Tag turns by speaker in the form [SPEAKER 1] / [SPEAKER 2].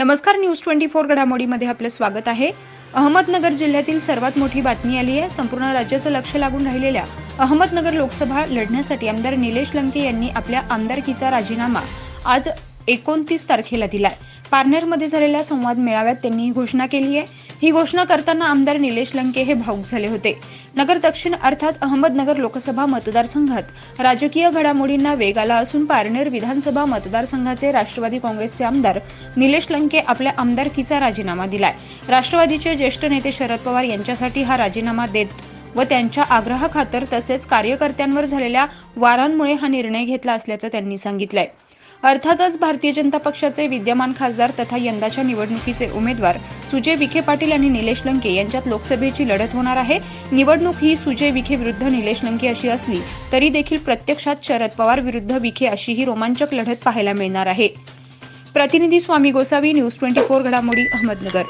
[SPEAKER 1] नमस्कार news twenty four घडामोडीमध्ये आपलं स्वागत आहे. अहमदनगर जिल्ह्यातील सर्वात मोठी बातमी आली आहे. संपूर्ण राज्याचं लक्ष लागून राहिलेल्या अहमदनगर लोकसभा लढण्यासाठी आमदार निलेश लंके यांनी आपल्या आमदारकीचा राजीनामा आज एकोणतीस तारखेला दिलाय. पारनेरमध्ये झालेल्या संवाद मेळाव्यात त्यांनी ही घोषणा केली आहे. ही घोषणा करताना आमदार निलेश लंके हे भाऊक झाले होते. नगर दक्षिण अर्थात अहमदनगर लोकसभा मतदारसंघात राजकीय घडामोडींना वेग आला असून पारनेर विधानसभा मतदारसंघाचे राष्ट्रवादी काँग्रेसचे आमदार निलेश लंके आपल्या आमदारकीचा राजीनामा दिलाय. राष्ट्रवादीचे ज्येष्ठ नेते शरद पवार यांच्यासाठी हा राजीनामा देत व त्यांच्या आग्रहाखातर तसेच कार्यकर्त्यांवर झालेल्या वारांमुळे हा निर्णय घेतला असल्याचं त्यांनी सांगितलंय. अर्थातच भारतीय जनता पक्षाचे विद्यमान खासदार तथा यंदाच्या निवडणुकीचे उमेदवार सुजय विखे पाटील आणि निलेश लंके यांच्यात लोकसभेची लढत होणार आहे. निवडणूक ही सुजय विखे विरुद्ध निलेश लंके अशी असली तरी देखील प्रत्यक्षात शरद पवार विरुद्ध विखे अशी ही रोमांचक लढत पाहायला मिळणार आहे. प्रतिनिधी Swami Gosavi news twenty four घडामोडी अहमदनगर.